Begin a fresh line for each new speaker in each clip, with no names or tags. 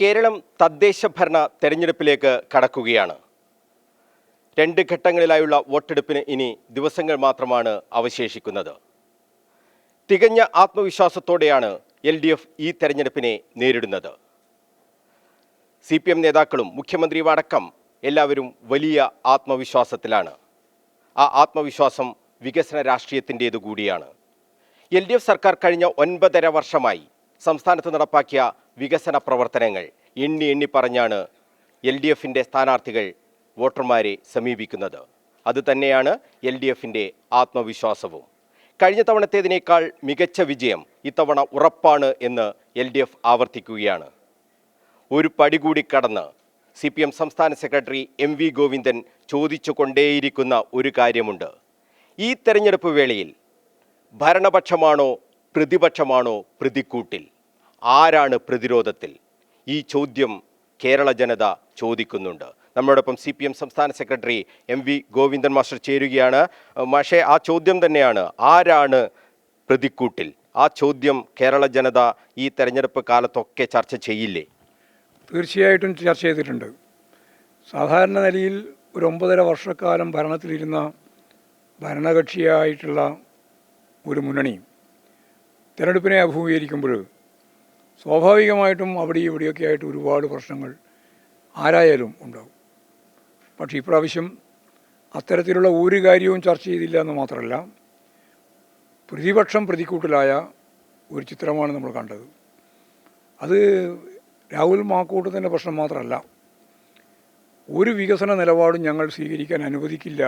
കേരളം തദ്ദേശ ഭരണ തെരഞ്ഞെടുപ്പിലേക്ക് കടക്കുകയാണ്. രണ്ട് ഘട്ടങ്ങളിലായുള്ള വോട്ടെടുപ്പിന് ഇനി ദിവസങ്ങൾ മാത്രമാണ് അവശേഷിക്കുന്നത്. തികഞ്ഞ ആത്മവിശ്വാസത്തോടെയാണ് എൽ ഡി എഫ് ഈ തെരഞ്ഞെടുപ്പിനെ നേരിടുന്നത്. സി പി എം നേതാക്കളും മുഖ്യമന്ത്രിയും അടക്കം എല്ലാവരും വലിയ ആത്മവിശ്വാസത്തിലാണ്. ആ ആത്മവിശ്വാസം വികസന രാഷ്ട്രീയത്തിന്റേതു കൂടിയാണ് എൽ ഡി എഫ് സർക്കാർ കഴിഞ്ഞ ഒൻപതര വർഷമായി സംസ്ഥാനത്ത് നടപ്പാക്കിയ വികസന പ്രവർത്തനങ്ങൾ എണ്ണി എണ്ണി പറഞ്ഞാണ് എൽ ഡി എഫിന്റെ സ്ഥാനാർത്ഥികൾ വോട്ടർമാരെ സമീപിക്കുന്നത്. അതുതന്നെയാണ് എൽ ഡി എഫിന്റെ ആത്മവിശ്വാസവും. കഴിഞ്ഞ തവണത്തേതിനേക്കാൾ മികച്ച വിജയം ഇത്തവണ ഉറപ്പാണ് എന്ന് എൽ ഡി എഫ് ആവർത്തിക്കുകയാണ്. ഒരു പടി കൂടി കടന്ന് സി പി എം സംസ്ഥാന സെക്രട്ടറി എം വി ഗോവിന്ദൻ ചോദിച്ചു കൊണ്ടേയിരിക്കുന്ന ഒരു കാര്യമുണ്ട്. ഈ തെരഞ്ഞെടുപ്പ് വേളയിൽ ഭരണപക്ഷമാണോ പ്രതിപക്ഷമാണോ പ്രതിക്കൂട്ടിൽ? ആരാണ് പ്രതിരോധത്തിൽ? ഈ ചോദ്യം കേരള ജനത ചോദിക്കുന്നുണ്ട്. നമ്മളോടൊപ്പം സി പി എം സംസ്ഥാന secretary M V Govindan master ചേരുകയാണ്. മാഷെ ആ ചോദ്യം തന്നെയാണ്. ആരാണ് പ്രതിക്കൂട്ടിൽ? ആ ചോദ്യം കേരള ജനത ഈ തെരഞ്ഞെടുപ്പ് കാലത്തൊക്കെ ചർച്ച ചെയ്യില്ലേ?
തീർച്ചയായിട്ടും ചർച്ച ചെയ്തിട്ടുണ്ട്. സാധാരണ നിലയിൽ ഒരു ഒമ്പതര വർഷക്കാലം ഭരണത്തിലിരുന്ന ഭരണകക്ഷിയായിട്ടുള്ള ഒരു മുന്നണി തിരഞ്ഞെടുപ്പിനെ അഭിമുഖീകരിക്കുമ്പോൾ സ്വാഭാവികമായിട്ടും അവിടെയും ഇവിടെയൊക്കെ ആയിട്ട് ഒരുപാട് പ്രശ്നങ്ങൾ ആരായാലും ഉണ്ടാകും പക്ഷേ ഇപ്രാവശ്യം അത്തരത്തിലുള്ള ഒരു കാര്യവും ചർച്ച ചെയ്തില്ല എന്ന് മാത്രമല്ല പ്രതിപക്ഷം പ്രതിക്കൂട്ടിലായ ഒരു ചിത്രമാണ് നമ്മൾ കണ്ടത്. അത് രാഹുൽ മാക്കൂട്ടത്തിന്റെ പ്രശ്നം മാത്രമല്ല ഒരു വികസന നിലപാടും ഞങ്ങൾ സ്വീകരിക്കാൻ അനുവദിക്കില്ല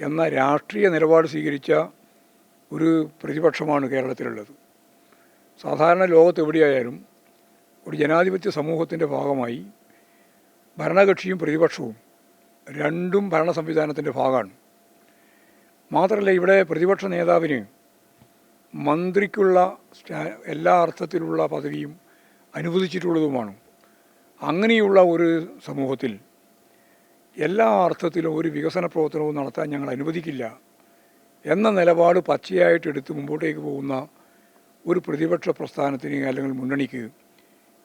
എന്ന രാഷ്ട്രീയ നിലപാട് സ്വീകരിച്ച ഒരു പ്രതിപക്ഷമാണ് കേരളത്തിലുള്ളത്. സാധാരണ ലോകത്ത് എവിടെയായാലും ഒരു ജനാധിപത്യ സമൂഹത്തിന്റെ ഭാഗമായി ഭരണകക്ഷിയും പ്രതിപക്ഷവും രണ്ടും ഭരണ സംവിധാനത്തിന്റെ ഭാഗമാണ്. മാത്രമല്ല ഇവിടെ പ്രതിപക്ഷ നേതാവിന് മന്ത്രിക്കുള്ള എല്ലാ അർത്ഥത്തിലുള്ള പദവിയും അനുവദിച്ചിട്ടുള്ളതുമാണ്. അങ്ങനെയുള്ള ഒരു സമൂഹത്തിൽ എല്ലാ അർത്ഥത്തിലും ഒരു വികസന പ്രവർത്തനവും നടത്താൻ ഞങ്ങൾ അനുവദിക്കില്ല. എന്ന നിലപാട് പച്ചയായിട്ട് എടുത്ത് മുമ്പോട്ടേക്ക് പോകുന്ന ഒരു പ്രതിപക്ഷ പ്രസ്ഥാനത്തിന് അല്ലെങ്കിൽ മുന്നണിക്ക്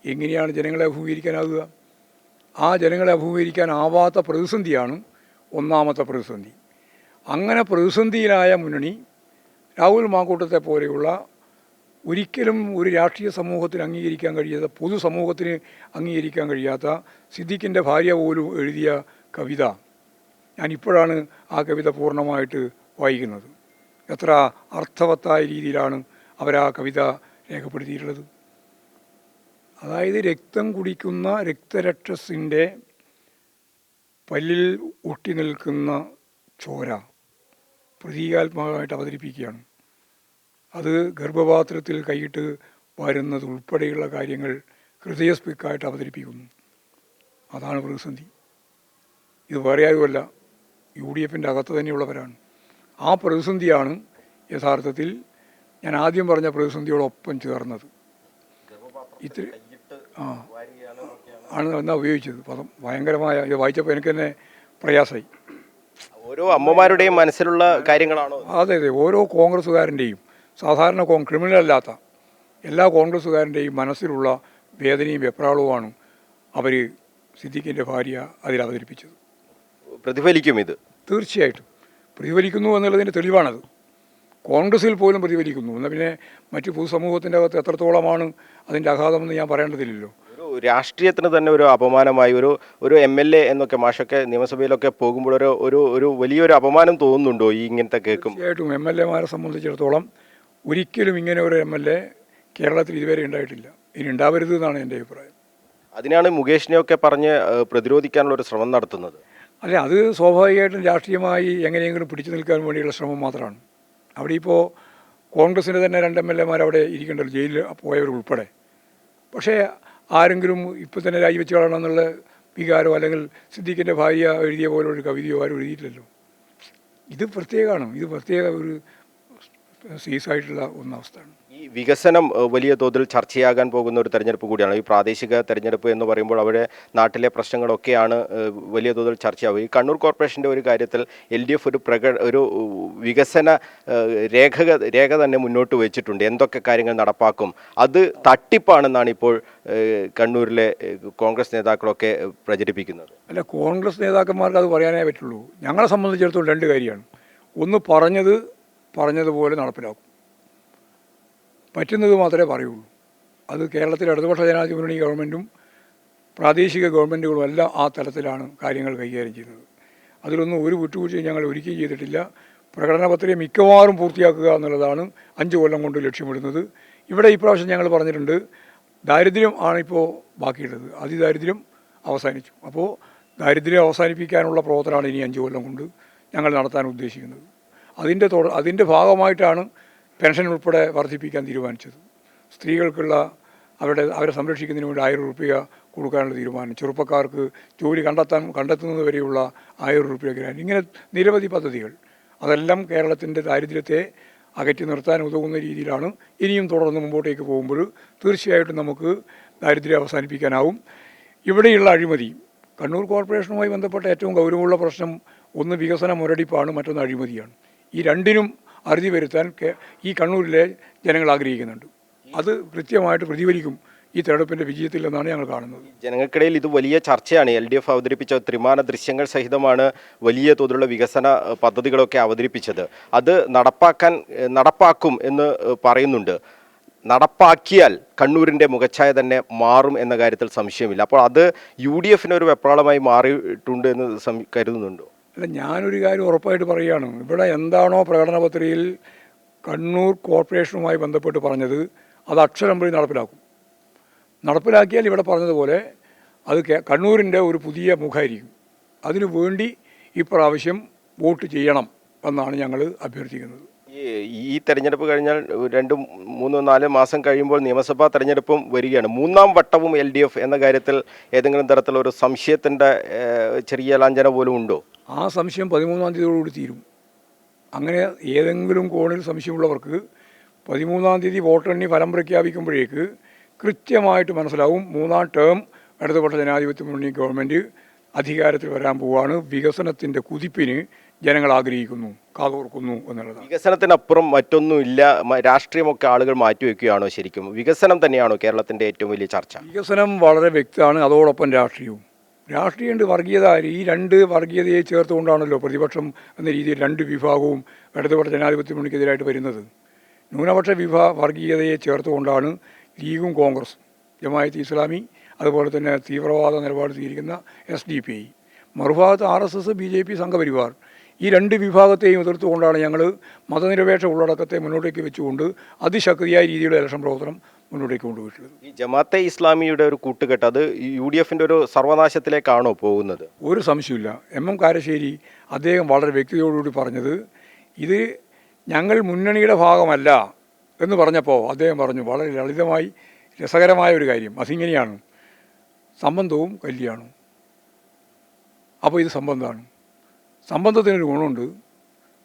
എങ്ങനെയാണ് ജനങ്ങളെ അഭിമുഖീകരിക്കാനാകുക ആ ജനങ്ങളെ അഭിമുഖീകരിക്കാനാവാത്ത പ്രതിസന്ധിയാണ് ഒന്നാമത്തെ പ്രതിസന്ധി. അങ്ങനെ പ്രതിസന്ധിയിലായ മുന്നണി രാഹുൽ മാക്കൂട്ടത്തെ പോലെയുള്ള ഒരിക്കലും ഒരു രാഷ്ട്രീയ സമൂഹത്തിന് അംഗീകരിക്കാൻ കഴിയാത്ത പൊതുസമൂഹത്തിന് അംഗീകരിക്കാൻ കഴിയാത്ത സിദ്ദിഖിന്റെ ഭാര്യ പോലും എഴുതിയ കവിത. ഞാനിപ്പോഴാണ് ആ കവിത പൂർണമായിട്ട് വായിക്കുന്നത്. എത്ര അർത്ഥവത്തായ രീതിയിലാണ് അവർ ആ കവിത രേഖപ്പെടുത്തിയിട്ടുള്ളത്. അതായത് രക്തം കുടിക്കുന്ന രക്തരക്ഷസിന്റെ പല്ലിൽ ഒട്ടി നിൽക്കുന്ന ചോര പ്രതീകാത്മകമായിട്ട് അവതരിപ്പിക്കുകയാണ്. അത് ഗർഭപാത്രത്തിൽ കൈയിട്ട് വരുന്നത് ഉൾപ്പെടെയുള്ള കാര്യങ്ങൾ ഹൃദയസ്പിക്കായിട്ട് അവതരിപ്പിക്കുന്നു. അതാണ് പ്രതിസന്ധി. ഇത് വേറെ ആരുമല്ല യു ഡി എഫിന്റെ അകത്ത് തന്നെയുള്ളവരാണ്. ആ പ്രതിസന്ധിയാണ് യഥാർത്ഥത്തിൽ ഞാൻ ആദ്യം പറഞ്ഞ പ്രതിസന്ധിയോടൊപ്പം ചേർന്നത്. ഇത്തിരി ആ ആണ് എന്നാ ഉപയോഗിച്ചത്. പദം ഭയങ്കരമായ ഇത് വായിച്ചപ്പോൾ എനിക്ക് തന്നെ പ്രയാസമായി.
ഓരോ അമ്മമാരുടെയും മനസ്സിലുള്ള കാര്യങ്ങളാണോ?
അതെ അതെ. ഓരോ കോൺഗ്രസ്സുകാരന്റെയും സാധാരണ കോ ക്രിമിനൽ അല്ലാത്ത എല്ലാ കോൺഗ്രസ്സുകാരന്റെയും മനസ്സിലുള്ള വേദനയും വെപ്രാളവുമാണ് അവർ സിദ്ദിഖിന്റെ ഭാര്യ അതിൽ അവതരിപ്പിച്ചത്.
പ്രതിഫലിക്കും ഇത്.
തീർച്ചയായിട്ടും. പ്രതിഫലിക്കുന്നു എന്നുള്ളതിന്റെ തെളിവാണത്. കോൺഗ്രസിൽ പോലും പ്രതിഫലിക്കുന്നു. എന്നാൽ പിന്നെ മറ്റു പൊതുസമൂഹത്തിന്റെ അകത്ത് എത്രത്തോളമാണ് അതിന്റെ ആഘാതമെന്ന് ഞാൻ പറയേണ്ടതില്ലല്ലോ.
രാഷ്ട്രീയത്തിന് തന്നെ ഒരു അപമാനമായി ഒരു ഒരു എം എൽ എ എന്നൊക്കെ മാഷൊക്കെ നിയമസഭയിലൊക്കെ പോകുമ്പോൾ ഒരു ഒരു ഒരു വലിയൊരു അപമാനം തോന്നുന്നുണ്ടോ ഈ ഇങ്ങനത്തെ കേൾക്കും?
തീർച്ചയായിട്ടും എം എൽ എമാരെ സംബന്ധിച്ചിടത്തോളം ഒരിക്കലും ഇങ്ങനെ ഒരു എം എൽ എ കേരളത്തിൽ ഇതുവരെ ഉണ്ടായിട്ടില്ല. ഇനി ഉണ്ടാവരുത് എന്നാണ് എന്റെ അഭിപ്രായം.
അതിനാണ് മുകേഷിനെയൊക്കെ പറഞ്ഞ് പ്രതിരോധിക്കാനുള്ള ഒരു ശ്രമം നടത്തുന്നത്.
അല്ല അത് സ്വാഭാവികമായിട്ടും രാഷ്ട്രീയമായി എങ്ങനെയെങ്കിലും പിടിച്ചു നിൽക്കാൻ വേണ്ടിയുള്ള ശ്രമം മാത്രമാണ്. അവിടെ ഇപ്പോൾ കോൺഗ്രസിന്റെ തന്നെ രണ്ട് എം എൽ എമാർ അവിടെ ഇരിക്കേണ്ടല്ലോ ജയിലിൽ പോയവർ ഉൾപ്പെടെ. പക്ഷേ ആരെങ്കിലും ഇപ്പോൾ തന്നെ രാജിവെച്ച് കളയണമെന്നുള്ള വികാരോ അല്ലെങ്കിൽ സിദ്ദീഖിന്റെ ഭാര്യ എഴുതിയ പോലെ ഒരു കവിതയോ ആരും എഴുതിയിട്ടില്ലല്ലോ. ഇത് പ്രത്യേകമാണ്. ഇത് പ്രത്യേക ഒരു സീസായിട്ടുള്ള ഒന്നവസ്ഥയാണ്
ഈ വികസനം വലിയ തോതിൽ ചർച്ചയാകാൻ പോകുന്ന ഒരു തെരഞ്ഞെടുപ്പ് കൂടിയാണ്. ഈ പ്രാദേശിക തെരഞ്ഞെടുപ്പ് എന്ന് പറയുമ്പോൾ അവിടെ നാട്ടിലെ പ്രശ്നങ്ങളൊക്കെയാണ് വലിയ തോതിൽ ചർച്ചയാവുക. ഈ കണ്ണൂർ കോർപ്പറേഷന്റെ ഒരു കാര്യത്തിൽ എൽ ഡി എഫ് ഒരു പ്രക ഒരു വികസന രേഖ രേഖ തന്നെ മുന്നോട്ട് വെച്ചിട്ടുണ്ട്. എന്തൊക്കെ കാര്യങ്ങൾ നടപ്പാക്കും? അത് തട്ടിപ്പാണെന്നാണ് ഇപ്പോൾ കണ്ണൂരിലെ കോൺഗ്രസ് നേതാക്കളൊക്കെ പ്രചരിപ്പിക്കുന്നത്.
അല്ല കോൺഗ്രസ് നേതാക്കന്മാർക്ക് അത് പറയാനേ പറ്റുള്ളൂ. ഞങ്ങളെ സംബന്ധിച്ചിടത്തോളം രണ്ട് കാര്യമാണ്. ഒന്ന് പറഞ്ഞത് പറഞ്ഞതുപോലെ നടപ്പിലാക്കും. പറ്റുന്നത് മാത്രമേ പറയുള്ളൂ. അത് കേരളത്തിലെ ഇടതുപക്ഷ ജനാധിപത്യ മുന്നണി ഗവൺമെന്റും പ്രാദേശിക ഗവൺമെന്റുകളും എല്ലാം ആ തലത്തിലാണ് കാര്യങ്ങൾ കൈകാര്യം ചെയ്യുന്നത്. അതിലൊന്നും ഒരു വിട്ടുവീഴ്ചയും ഞങ്ങൾ ഒരിക്കലും ചെയ്തിട്ടില്ല. പ്രകടന പത്രിക മിക്കവാറും പൂർത്തിയാക്കുക എന്നുള്ളതാണ് അഞ്ച് കൊല്ലം കൊണ്ട് ലക്ഷ്യമിടുന്നത്. ഇവിടെ ഇപ്രാവശ്യം ഞങ്ങൾ പറഞ്ഞിട്ടുണ്ട് ദാരിദ്ര്യം ആണിപ്പോൾ ബാക്കിയുള്ളത്. അതിദാരിദ്ര്യം അവസാനിച്ചു. അപ്പോൾ ദാരിദ്ര്യം അവസാനിപ്പിക്കാനുള്ള പ്രവർത്തനമാണ് ഇനി അഞ്ച് കൊല്ലം കൊണ്ട് ഞങ്ങൾ നടത്താൻ ഉദ്ദേശിക്കുന്നത്. അതിന്റെ തുടർ അതിന്റെ ഭാഗമായിട്ടാണ് പെൻഷൻ ഉൾപ്പെടെ വർദ്ധിപ്പിക്കാൻ തീരുമാനിച്ചത്. സ്ത്രീകൾക്കുള്ള അവരുടെ അവരെ സംരക്ഷിക്കുന്നതിന് വേണ്ടി ആയിരം റുപ്യ കൊടുക്കാനുള്ള തീരുമാനം. ചെറുപ്പക്കാർക്ക് ജോലി കണ്ടെത്താൻ കണ്ടെത്തുന്നത് വരെയുള്ള ആയിരം റുപ്യ ഗ്രാൻഡ്. ഇങ്ങനെ നിരവധി പദ്ധതികൾ. അതെല്ലാം കേരളത്തിന്റെ ദാരിദ്ര്യത്തെ അകറ്റി നിർത്താൻ ഉതകുന്ന രീതിയിലാണ് ഇനിയും തുടർന്ന് മുമ്പോട്ടേക്ക് പോകുമ്പോൾ തീർച്ചയായിട്ടും നമുക്ക് ദാരിദ്ര്യം അവസാനിപ്പിക്കാനാവും. ഇവിടെയുള്ള അഴിമതി. കണ്ണൂർ കോർപ്പറേഷനുമായി ബന്ധപ്പെട്ട ഏറ്റവും ഗൗരവമുള്ള പ്രശ്നം ഒന്ന് വികസന മുരടിപ്പാണ് മറ്റൊന്ന് അഴിമതിയാണ്. ഈ രണ്ടിനും അറുതി വരുത്താൻ ഈ കണ്ണൂരിലെ ജനങ്ങൾ ആഗ്രഹിക്കുന്നുണ്ട്. അത് കൃത്യമായിട്ട് പ്രതിഫലിക്കും ഈ തെരഞ്ഞെടുപ്പിന്റെ വിജയത്തിൽ എന്നാണ് ഞങ്ങൾ കാണുന്നത്.
ജനങ്ങൾക്കിടയിൽ ഇത് വലിയ ചർച്ചയാണ്. എൽ ഡി എഫ് അവതരിപ്പിച്ച ത്രിമാന ദൃശ്യങ്ങൾ സഹിതമാണ് വലിയ തോതിലുള്ള വികസന പദ്ധതികളൊക്കെ അവതരിപ്പിച്ചത്. അത് നടപ്പാക്കാൻ നടപ്പാക്കും എന്ന് പറയുന്നുണ്ട്. നടപ്പാക്കിയാൽ കണ്ണൂരിന്റെ മുഖച്ഛായ തന്നെ മാറും എന്ന കാര്യത്തിൽ സംശയമില്ല. അപ്പോൾ അത് യു ഡി എഫിന് ഒരു വെപ്രാളമായി മാറിയിട്ടുണ്ട് എന്ന് കരുതുന്നുണ്ടോ?
അല്ല ഞാനൊരു കാര്യം ഉറപ്പായിട്ട് പറയുകയാണ്. ഇവിടെ എന്താണോ പ്രകടന പത്രികയിൽ കണ്ണൂർ കോർപ്പറേഷനുമായി ബന്ധപ്പെട്ട് പറഞ്ഞത് അത് അക്ഷരം വഴി നടപ്പിലാക്കും. നടപ്പിലാക്കിയാൽ ഇവിടെ പറഞ്ഞതുപോലെ അത് കണ്ണൂരിന്റെ ഒരു പുതിയ മുഖമായിരിക്കും. അതിനു വേണ്ടി ഇപ്രാവശ്യം വോട്ട് ചെയ്യണം എന്നാണ് ഞങ്ങൾ അഭ്യർത്ഥിക്കുന്നത്.
ഈ തെരഞ്ഞെടുപ്പ് കഴിഞ്ഞാൽ രണ്ട് മൂന്നോ നാലോ മാസം കഴിയുമ്പോൾ നിയമസഭാ തെരഞ്ഞെടുപ്പും വരികയാണ്. മൂന്നാം വട്ടവും എൽ എന്ന കാര്യത്തിൽ ഏതെങ്കിലും തരത്തിലുള്ള ഒരു സംശയത്തിന്റെ ചെറിയ ലാഞ്ചന പോലും ഉണ്ടോ?
ആ സംശയം പതിമൂന്നാം തീയതിയോടുകൂടി തീരും. അങ്ങനെ ഏതെങ്കിലും കോണിൽ സംശയമുള്ളവർക്ക് പതിമൂന്നാം തീയതി വോട്ടെണ്ണി ഫലം പ്രഖ്യാപിക്കുമ്പോഴേക്ക് കൃത്യമായിട്ട് മനസ്സിലാവും മൂന്നാം ടേം ഇടതുപക്ഷ ജനാധിപത്യ മുന്നണി ഗവൺമെന്റ് അധികാരത്തിൽ വരാൻ പോവാണ്. വികസനത്തിന്റെ കുതിപ്പിന് ജനങ്ങൾ ആഗ്രഹിക്കുന്നു കാതോർക്കുന്നു എന്നുള്ളത്
വികസനത്തിനപ്പുറം മറ്റൊന്നുമില്ല രാഷ്ട്രീയമൊക്കെ ആളുകൾ മാറ്റിവെക്കുകയാണോ ശരിക്കും? വികസനം തന്നെയാണോ കേരളത്തിന്റെ ഏറ്റവും വലിയ ചർച്ച?
വികസനം വളരെ വ്യക്തമാണ് അതോടൊപ്പം രാഷ്ട്രീയവും. രാഷ്ട്രീയമുണ്ട് വർഗീയത ഈ രണ്ട് വർഗീയതയെ ചേർത്തുകൊണ്ടാണല്ലോ പ്രതിപക്ഷം എന്ന രീതിയിൽ രണ്ട് വിഭാഗവും ഇടതുപക്ഷ ജനാധിപത്യ മുന്നണിക്കെതിരായിട്ട് വരുന്നത്. ന്യൂനപക്ഷ വിഭാഗ വർഗീയതയെ ചേർത്തുകൊണ്ടാണ് ലീഗും കോൺഗ്രസ് ജമായത്ത് ഇസ്ലാമി അതുപോലെ തന്നെ തീവ്രവാദ നിലപാട് സ്വീകരിക്കുന്ന എസ് ഡി പി മറുഭാഗത്ത് R S S B J P Sangh Parivar ഈ രണ്ട് വിഭാഗത്തെയും എതിർത്തുകൊണ്ടാണ് ഞങ്ങൾ മതനിരപേക്ഷ ഉള്ളടക്കത്തെ മുന്നോട്ടേക്ക് വെച്ചുകൊണ്ട് അതിശക്തിയായ രീതിയിലുള്ള ഇലക്ഷൻ പ്രവർത്തനം മുന്നോട്ടേക്ക് കൊണ്ടുപോയിട്ടുള്ളത്.
ഈ ജമാഅത്തെ ഇസ്ലാമിയുടെ ഒരു കൂട്ടുകെട്ട് അത് യു ഡി എഫിന്റെ ഒരു സർവനാശത്തിലേക്കാണോ പോകുന്നത്?
ഒരു സംശയമില്ല എം എം കാരശ്ശേരി അദ്ദേഹം വളരെ വ്യക്തിയോടുകൂടി പറഞ്ഞത് ഇത് ഞങ്ങൾ മുന്നണിയുടെ ഭാഗമല്ല എന്ന് പറഞ്ഞപ്പോൾ അദ്ദേഹം പറഞ്ഞു വളരെ ലളിതമായി രസകരമായ ഒരു കാര്യം. അതിങ്ങനെയാണ് സംബന്ധവും കല്യാണവും. അപ്പോൾ ഇത് സംബന്ധമാണ്. സംബന്ധത്തിനൊരു ഗുണമുണ്ട്.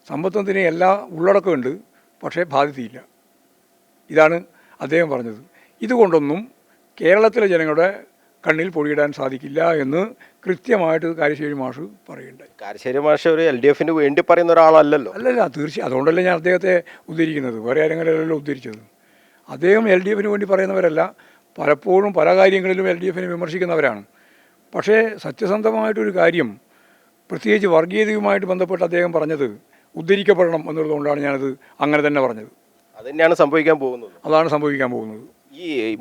സംബന്ധത്തിന് എല്ലാ ഉള്ളടക്കമുണ്ട്. പക്ഷേ ബാധ്യതയില്ല. ഇതാണ് അദ്ദേഹം പറഞ്ഞത്. ഇതുകൊണ്ടൊന്നും കേരളത്തിലെ ജനങ്ങളുടെ കണ്ണിൽ പൊടിയിടാൻ സാധിക്കില്ല എന്ന് കൃത്യമായിട്ട് കാരശ്ശേരി മാഷ് പറയുന്നുണ്ട്.
കാരശ്ശേരി മാഷ് ഒരു എൽ ഡി എഫിന് വേണ്ടി പറയുന്ന ഒരാളല്ലല്ലോ.
അല്ലല്ല തീർച്ചയായും അതുകൊണ്ടല്ലേ ഞാൻ അദ്ദേഹത്തെ ഉദ്ധരിക്കുന്നത്. വേറെ ആരെങ്കിലല്ലോ ഉദ്ധരിച്ചത്. അദ്ദേഹം എൽ ഡി എഫിന് വേണ്ടി പറയുന്നവരല്ല. പലപ്പോഴും പല കാര്യങ്ങളിലും എൽ ഡി എഫിനെ വിമർശിക്കുന്നവരാണ്. പക്ഷേ സത്യസന്ധമായിട്ടൊരു കാര്യം പ്രത്യേകിച്ച് വർഗീയതയുമായിട്ട് ബന്ധപ്പെട്ട് അദ്ദേഹം പറഞ്ഞത് ഉദ്ധരിക്കപ്പെടണം എന്നുള്ളതുകൊണ്ടാണ് ഞാനത് അങ്ങനെ തന്നെ പറഞ്ഞത്.
അത് തന്നെയാണ് സംഭവിക്കാൻ പോകുന്നത്.
അതാണ് സംഭവിക്കാൻ പോകുന്നത്.
ഈ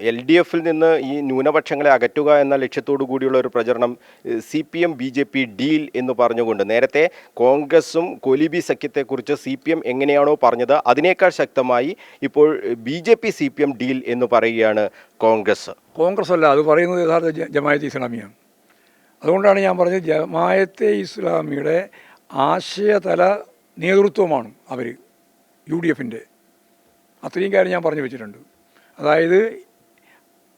എൽ ഡി എഫിൽ നിന്ന് ഈ ന്യൂനപക്ഷങ്ങളെ അകറ്റുക എന്ന ലക്ഷ്യത്തോടു കൂടിയുള്ള ഒരു പ്രചരണം C P M B J P deal എന്ന് പറഞ്ഞുകൊണ്ട് നേരത്തെ കോൺഗ്രസും കൊലിബി സഖ്യത്തെക്കുറിച്ച് സി പി എം എങ്ങനെയാണോ പറഞ്ഞത് അതിനേക്കാൾ ശക്തമായി ഇപ്പോൾ B J P C P M deal എന്ന് പറയുകയാണ് കോൺഗ്രസ്.
കോൺഗ്രസ് അല്ല അത് പറയുന്നത് യഥാർത്ഥ ജ- ഇസ്ലാമിയാണ്. അതുകൊണ്ടാണ് ഞാൻ പറഞ്ഞത് ജമായത്തെ ഇസ്ലാമിയുടെ ആശയതല നേതൃത്വമാണ് അവർ യു ഡി എഫിന്റെ അത്രയും കാര്യം ഞാൻ പറഞ്ഞു വെച്ചിട്ടുണ്ട്. അതായത്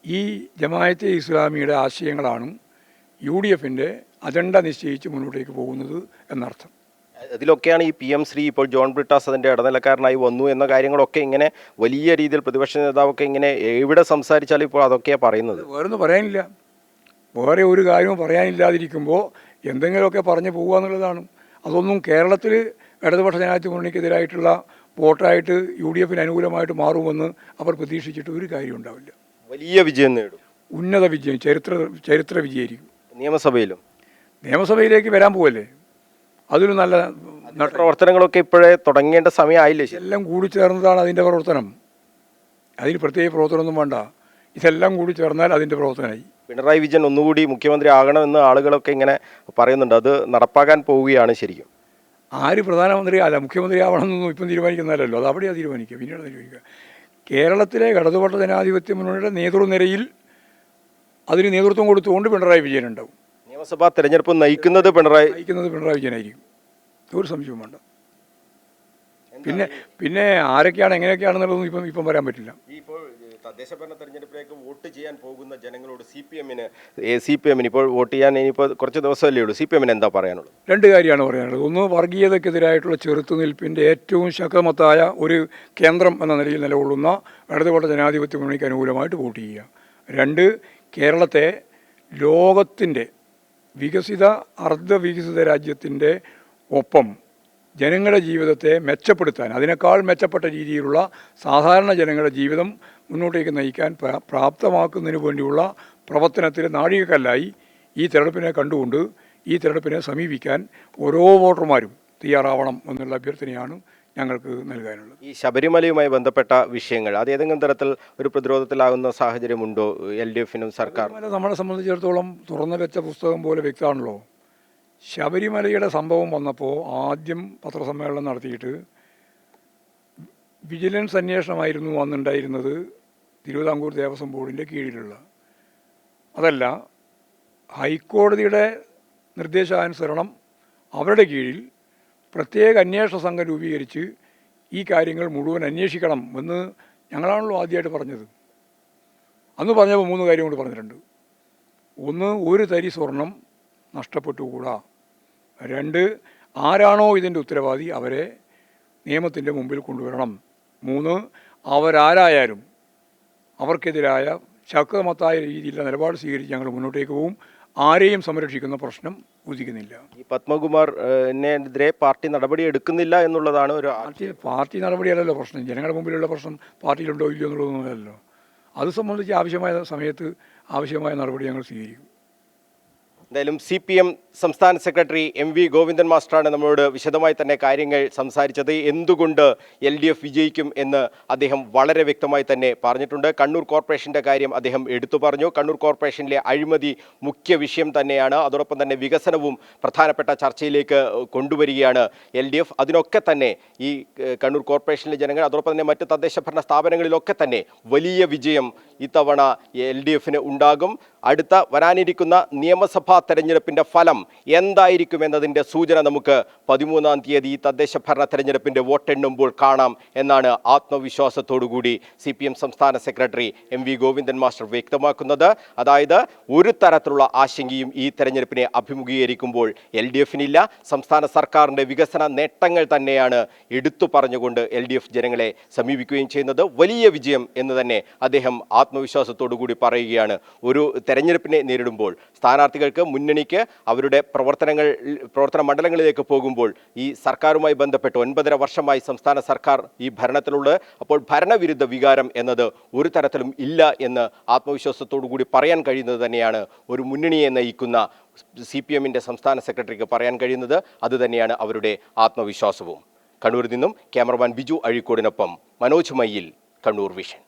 ഈ ജമായത്തെ ഇസ്ലാമിയുടെ ആശയങ്ങളാണ് യു ഡി എഫിന്റെ അജണ്ട നിശ്ചയിച്ച് മുന്നോട്ടേക്ക് പോകുന്നത് എന്നർത്ഥം.
അതിലൊക്കെയാണ് ഈ പി എം ശ്രീ ഇപ്പോൾ ജോൺ ബ്രിട്ടാസ് അതിന്റെ ഇടനിലക്കാരനായി വന്നു എന്ന കാര്യങ്ങളൊക്കെ ഇങ്ങനെ വലിയ രീതിയിൽ പ്രതിപക്ഷ നേതാവൊക്കെ ഇങ്ങനെ എവിടെ സംസാരിച്ചാലും ഇപ്പോൾ അതൊക്കെയാണ് പറയുന്നത്.
വേറൊന്നും പറയാനില്ല. വേറെ ഒരു കാര്യവും പറയാനില്ലാതിരിക്കുമ്പോൾ എന്തെങ്കിലുമൊക്കെ പറഞ്ഞു പോകുക എന്നുള്ളതാണ്. അതൊന്നും കേരളത്തിൽ ഇടതുപക്ഷ ജനാധിപത്യ മുന്നണിക്കെതിരായിട്ടുള്ള വോട്ടായിട്ട് യു ഡി എഫിന് അനുകൂലമായിട്ട് മാറുമെന്ന് അവർ പ്രതീക്ഷിച്ചിട്ട് ഒരു കാര്യം ഉണ്ടാവില്ല.
വലിയ വിജയം നേടും.
ഉന്നത വിജയം ചരിത്ര ചരിത്ര വിജയമായിരിക്കും.
നിയമസഭയിലും?
നിയമസഭയിലേക്ക് വരാൻ പോവല്ലേ? അതിലും നല്ല
പ്രവർത്തനങ്ങളൊക്കെ ഇപ്പോഴേ തുടങ്ങേണ്ട സമയമായില്ലേ
എല്ലാം കൂടി ചേർന്നതാണ് അതിന്റെ പ്രവർത്തനം. അതിന് പ്രത്യേക പ്രവർത്തനമൊന്നും വേണ്ട. ഇതെല്ലാം കൂടി ചേർന്നാൽ അതിന്റെ പ്രവർത്തനമായി.
പിണറായി വിജയൻ ഒന്നുകൂടി മുഖ്യമന്ത്രി ആകണമെന്ന് ആളുകളൊക്കെ ഇങ്ങനെ പറയുന്നുണ്ട്. അത് നടപ്പാക്കാൻ പോവുകയാണ് ശരിക്കും.
ആര് പ്രധാനമന്ത്രി അല്ല മുഖ്യമന്ത്രി ആവണമെന്നൊന്നും ഇപ്പം തീരുമാനിക്കുന്നതല്ലോ അത് അവിടെയാണ് തീരുമാനിക്കുക. പിന്നീട് തീരുമാനിക്കുക കേരളത്തിലെ ഇടതുപക്ഷ ജനാധിപത്യ മുന്നണിയുടെ നേതൃനിരയിൽ അതിന് നേതൃത്വം കൊടുത്തുകൊണ്ട് പിണറായി വിജയൻ ഉണ്ടാവും.
നിയമസഭാ തെരഞ്ഞെടുപ്പ് നയിക്കുന്നത് പിണറായി
നയിക്കുന്നത് പിണറായി വിജയനായിരിക്കും. ഒരു സംശയവും വേണ്ട. പിന്നെ പിന്നെ ആരൊക്കെയാണ് എങ്ങനെയൊക്കെയാണെന്നുള്ളതൊന്നും ഇപ്പം ഇപ്പം പറയാൻ പറ്റില്ല.
ഇപ്പോൾ തദ്ദേശ ഭരണ തെരഞ്ഞെടുപ്പിലേക്ക് വോട്ട് ചെയ്യാൻ പോകുന്ന ജനങ്ങളോട് സി പി എമ്മിന് സി പി എമ്മിന് ഇപ്പോൾ വോട്ട് ചെയ്യാൻ ഇനിയിപ്പോൾ കുറച്ച് ദിവസമല്ലേ ഉള്ളൂ. സി പി എമ്മിന് എന്താ പറയാനുള്ളത്?
രണ്ട് കാര്യമാണ് പറയാനുള്ളത്. ഒന്ന് വർഗീയതയ്ക്കെതിരായിട്ടുള്ള ചെറുത്തുനിൽപ്പിന്റെ ഏറ്റവും ശക്തമത്തായ ഒരു കേന്ദ്രം എന്ന നിലയിൽ നിലകൊള്ളുന്ന ഇടതുപക്ഷ ജനാധിപത്യ മുന്നണിക്ക് അനുകൂലമായിട്ട് വോട്ട് ചെയ്യുക. രണ്ട് കേരളത്തെ ലോകത്തിന്റെ വികസിത അർദ്ധവികസിത രാജ്യത്തിന്റെ ഒപ്പം ജനങ്ങളുടെ ജീവിതത്തെ മെച്ചപ്പെടുത്താൻ അതിനേക്കാൾ മെച്ചപ്പെട്ട രീതിയിലുള്ള സാധാരണ ജനങ്ങളുടെ ജീവിതം മുന്നോട്ടേക്ക് നയിക്കാൻ പ്രാ- പ്രാപ്തമാക്കുന്നതിന് വേണ്ടിയുള്ള പ്രവർത്തനത്തിൽ നാഴികക്കല്ലായി ഈ തെരഞ്ഞെടുപ്പിനെ കണ്ടുകൊണ്ട് ഈ തെരഞ്ഞെടുപ്പിനെ സമീപിക്കാൻ ഓരോ വോട്ടർമാരും തയ്യാറാവണം എന്നുള്ള അഭ്യർത്ഥനയാണ് ഞങ്ങൾക്ക് നൽകാനുള്ളത്.
ഈ ശബരിമലയുമായി ബന്ധപ്പെട്ട വിഷയങ്ങൾ അത് ഏതെങ്കിലും തരത്തിൽ ഒരു പ്രതിരോധത്തിലാകുന്ന സാഹചര്യമുണ്ടോ എൽ ഡി എഫിനും സർക്കാർ?
നമ്മളെ സംബന്ധിച്ചിടത്തോളം തുറന്നു വെച്ച പുസ്തകം പോലെ വ്യക്തമാണല്ലോ. ശബരിമലയുടെ സംഭവം വന്നപ്പോൾ ആദ്യം പത്രസമ്മേളനം നടത്തിയിട്ട് വിജിലൻസ് അന്വേഷണമായിരുന്നു അന്നുണ്ടായിരുന്നത്. തിരുവിതാംകൂർ ദേവസ്വം ബോർഡിന്റെ കീഴിലുള്ള. അതല്ല ഹൈക്കോടതിയുടെ നിർദ്ദേശാനുസരണം അവരുടെ കീഴിൽ പ്രത്യേക അന്വേഷണ സംഘം രൂപീകരിച്ച് ഈ കാര്യങ്ങൾ മുഴുവൻ അന്വേഷിക്കണം എന്ന് ഞങ്ങളാണല്ലോ ആദ്യമായിട്ട് പറഞ്ഞത്. അന്ന് പറഞ്ഞപ്പോൾ മൂന്ന് കാര്യം കൂടി പറഞ്ഞിട്ടുണ്ട്. ഒന്ന് ഒരു തരി സ്വർണം നഷ്ടപ്പെട്ടുകൂടാ. രണ്ട് ആരാണോ ഇതിന്റെ ഉത്തരവാദി അവരെ നിയമത്തിന്റെ മുമ്പിൽ കൊണ്ടുവരണം. മൂന്ന് അവരാരായാലും അവർക്കെതിരായ ശക്തമത്തായ രീതിയിലുള്ള നിലപാട് സ്വീകരിച്ച് ഞങ്ങൾ മുന്നോട്ടേക്ക് പോകും ആരെയും സംരക്ഷിക്കുന്ന പ്രശ്നം ഉദിക്കുന്നില്ല.
ഈ പത്മകുമാർ എന്നെതിരെ പാർട്ടി നടപടി എടുക്കുന്നില്ല എന്നുള്ളതാണ് ഒരു
പാർട്ടി പാർട്ടി നടപടിയല്ലല്ലോ പ്രശ്നം. ജനങ്ങളുടെ മുമ്പിലുള്ള പ്രശ്നം പാർട്ടിയിലുണ്ടോ ഇല്ലയോ എന്നുള്ളതൊന്നുമല്ലല്ലോ. അത് സംബന്ധിച്ച് ആവശ്യമായ സമയത്ത് ആവശ്യമായ നടപടി ഞങ്ങൾ സ്വീകരിക്കും.
എന്തായാലും സി പി എം സംസ്ഥാന സെക്രട്ടറി എം വി ഗോവിന്ദൻ മാസ്റ്ററാണ് നമ്മളോട് വിശദമായി തന്നെ കാര്യങ്ങൾ സംസാരിച്ചത്. എന്തുകൊണ്ട് എൽ ഡി എഫ് വിജയിക്കും എന്ന് അദ്ദേഹം വളരെ വ്യക്തമായി തന്നെ പറഞ്ഞിട്ടുണ്ട്. കണ്ണൂർ കോർപ്പറേഷന്റെ കാര്യം അദ്ദേഹം എടുത്തു പറഞ്ഞു. കണ്ണൂർ കോർപ്പറേഷനിലെ അഴിമതി മുഖ്യ വിഷയം തന്നെയാണ്. അതോടൊപ്പം തന്നെ വികസനവും പ്രധാനപ്പെട്ട ചർച്ചയിലേക്ക് കൊണ്ടുവരികയാണ് എൽ ഡി എഫ്. അതിനൊക്കെ തന്നെ ഈ കണ്ണൂർ കോർപ്പറേഷനിലെ ജനങ്ങൾ അതോടൊപ്പം തന്നെ മറ്റ് തദ്ദേശ ഭരണ സ്ഥാപനങ്ങളിലൊക്കെ തന്നെ വലിയ വിജയം ഇത്തവണ എൽ ഡി എഫിന് ഉണ്ടാകും. അടുത്ത വരാനിരിക്കുന്ന നിയമസഭാ തെരഞ്ഞെടുപ്പിന്റെ ഫലം എന്തായിരിക്കും എന്നതിന്റെ സൂചന നമുക്ക് പതിമൂന്നാം തീയതി തദ്ദേശ ഭരണ തെരഞ്ഞെടുപ്പിന്റെ വോട്ടെണ്ണുമ്പോൾ കാണാം എന്നാണ് ആത്മവിശ്വാസത്തോടുകൂടി സി പി എം സംസ്ഥാന secretary M V Govindan master വ്യക്തമാക്കുന്നത്. അതായത് ഒരു തരത്തിലുള്ള ആശങ്കയും ഈ തെരഞ്ഞെടുപ്പിനെ അഭിമുഖീകരിക്കുമ്പോൾ എൽ ഡി എഫിനില്ല സംസ്ഥാന സർക്കാരിന്റെ വികസന നേട്ടങ്ങൾ തന്നെയാണ് എടുത്തു പറഞ്ഞുകൊണ്ട് എൽ ഡി എഫ് ജനങ്ങളെ സമീപിക്കുകയും ചെയ്യുന്നത്. വലിയ വിജയം എന്ന് തന്നെ അദ്ദേഹം ആത്മവിശ്വാസത്തോടു കൂടി പറയുകയാണ്. ഒരു തെരഞ്ഞെടുപ്പിനെ നേരിടുമ്പോൾ സ്ഥാനാർത്ഥികൾക്ക് മുന്നണിക്ക് അവരുടെ പ്രവർത്തനങ്ങൾ പ്രവർത്തന മണ്ഡലങ്ങളിലേക്ക് പോകുമ്പോൾ ഈ സർക്കാരുമായി ബന്ധപ്പെട്ട് ഒൻപതര വർഷമായി സംസ്ഥാന സർക്കാർ ഈ ഭരണത്തിലുള്ളത്. അപ്പോൾ ഭരണവിരുദ്ധ വികാരം എന്നത് ഒരു തരത്തിലും ഇല്ല എന്ന് ആത്മവിശ്വാസത്തോടു കൂടി പറയാൻ കഴിയുന്നത് തന്നെയാണ് ഒരു മുന്നണിയെ നയിക്കുന്ന സി പി എമ്മിന്റെ സംസ്ഥാന സെക്രട്ടറിക്ക് പറയാൻ കഴിയുന്നത്. അതുതന്നെയാണ് അവരുടെ ആത്മവിശ്വാസവും. കണ്ണൂരിൽ നിന്നും ക്യാമറമാൻ ബിജു അഴീക്കോടിനൊപ്പം മനോജ് മയ്യിൽ കണ്ണൂർ വിഷൻ.